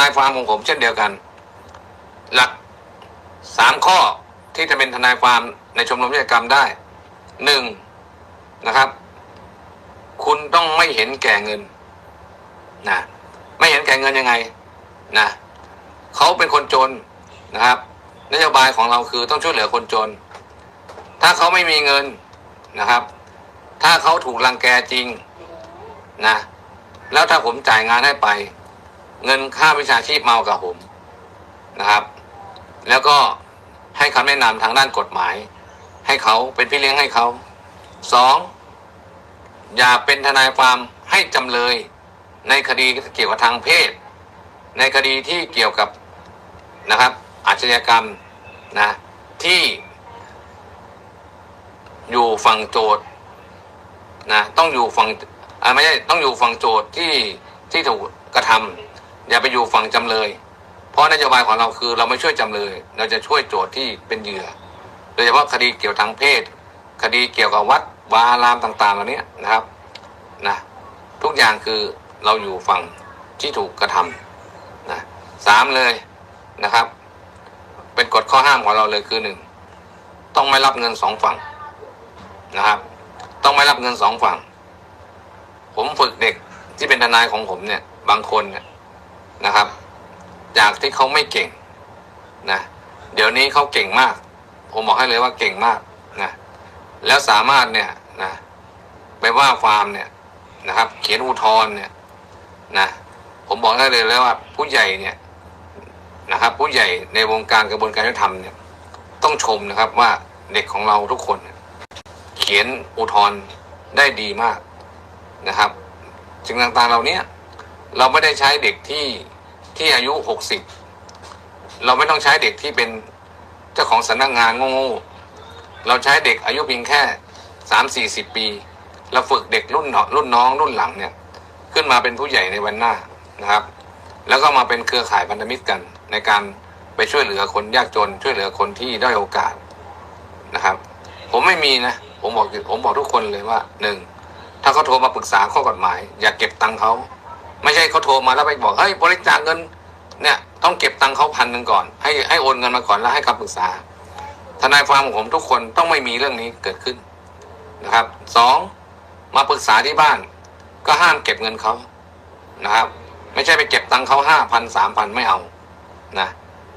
นายความของผมเช่นเดียวกัน หลักสามข้อที่จะเป็นทนายความในชมรมนิติกรรมได้หนึ่งนะครับ คุณต้องไม่เห็นแก่เงินนะไม่เห็นแก่เงินยังไงนะเขาเป็นคนจนนะครับนโยบายของเราคือต้องช่วยเหลือคนจน ถ้าเขาไม่มีเงินนะครับ ถ้าเขาถูกรังแกจริงนะแล้วถ้าผมจ่ายงานให้ไป เงินค่าวิชาชีพเมากับผมนะครับ แล้วก็ให้คำแนะนำทางด้านกฎหมาย ให้เขาเป็นพี่เลี้ยงให้เขาสองอย่าเป็นทนายความให้จำเลย ในคดีเกี่ยวกับทางเพศ ในคดีที่เกี่ยวกับนะครับอาชญากรรมนะที่อยู่ฝั่งโจทย์นะต้องอยู่ฝั่งไม่ใช่ต้องอยู่ฝั่งโจทย์ที่ที่ถูกกระทำ อย่าไปอยู่ฝั่งจำเลย เพราะนโยบายของเราคือเราไม่ช่วยจำเลย เราจะช่วยโจทย์ที่เป็นเหยื่อ โดยเฉพาะคดีเกี่ยวทางเพศ คดีเกี่ยวกับวัดวาอารามต่างๆเหล่านี้นะครับนะทุกอย่างคือเราอยู่ฝั่งที่ถูกกระทำนะสามเลยนะครับ เป็นกฎข้อห้ามของเราเลยคือหนึ่งต้องไม่รับเงินสองฝั่งนะครับ ต้องไม่รับเงินสองฝั่ง ผมฝึกเด็กที่เป็นทนายของผมเนี่ย บางคนเนี่ย นะครับ จากที่เขาไม่เก่งนะเดี๋ยวนี้เขาเก่งมาก ผมบอกให้เลยว่าเก่งมากนะแล้วสามารถเนี่ยนะไปว่าฟาร์มเนี่ยนะครับ เขียนอุทธรณ์เนี่ยนะผมบอกได้เลยแล้วว่าผู้ใหญ่เนี่ยนะครับ ผู้ใหญ่ในวงการกระบวนการยุติธรรมเนี่ยต้องชมนะครับว่าเด็กของเราทุกคนเนเขียนอุทธรณ์ได้ดีมากนะครับสิ่งต่างๆเหล่านี้ เราไม่ได้ใช้เด็กที่ที่อายุหกสิบเราไม่ต้องใช้เด็กที่เป็นเจ้าของสำนักงานโง่ๆเราใช้เด็กอายุเพียงแค่สามสี่สิบปี เราฝึกเด็กรุ่นน้องรุ่นน้องรุ่นหลังเนี่ยขึ้นมาเป็นผู้ใหญ่ในวันหน้านะครับ แล้วก็มาเป็นเครือข่ายพันธมิตรกัน ในการไปช่วยเหลือคนยากจน ช่วยเหลือคนที่ด้อยโอกาสนะครับ ผมไม่มีนะผมบอกผมบอกทุกคนเลยว่าหนึ่งถ้าเขาโทรมาปรึกษาข้อกฎหมาย อย่าเก็บตังค์เขา ไม่ใช่เขาโทรมาแล้วไปบอกเฮ้ยบริจาคเงินเนี่ยต้องเก็บตังค์เขาพันหนึ่งก่อน ให้ให้โอนเงินมาก่อนแล้วให้คำปรึกษา ทนายความของผมทุกคนต้องไม่มีเรื่องนี้เกิดขึ้นนะครับสองมาปรึกษาที่บ้าน ก็ห้ามเก็บเงินเขานะครับ ไม่ใช่ไปเก็บตังค์เขาห้าพันสามพันไม่เอานะ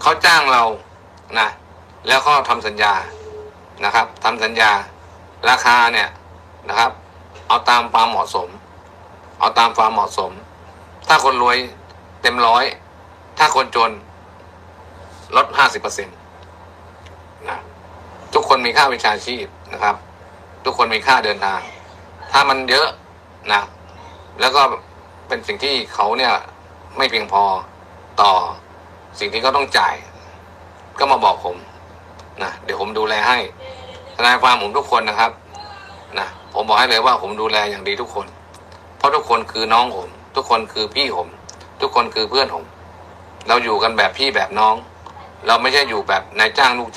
เขาจ้างเรานะแล้วก็ทำสัญญานะครับทำสัญญาราคาเนี่ยนะครับ เอาตามความเหมาะสม เอาตามความเหมาะสม ถ้าคนรวยเต็มร้อย ถ้าคนจน ลดห้าสิบเปอร์เซ็นต์นะทุกคนมีค่าวิชาชีพนะครับ ทุกคนมีค่าเดินทาง ถ้ามันเยอะนะ แล้วก็เป็นสิ่งที่เขาเนี่ยไม่เพียงพอต่อสิ่งที่เขาต้องจ่าย ก็มาบอกผมนะเดี๋ยวผมดูแลให้ทนายความผมทุกคนนะครับนะผมบอกให้เลยว่าผมดูแลอย่างดีทุกคน เพราะทุกคนคือน้องผม ทุกคนคือพี่ผม ทุกคนคือเพื่อนผม เราอยู่กันแบบพี่แบบน้อง เราไม่ใช่อยู่แบบนายจ้างลูกจ้าง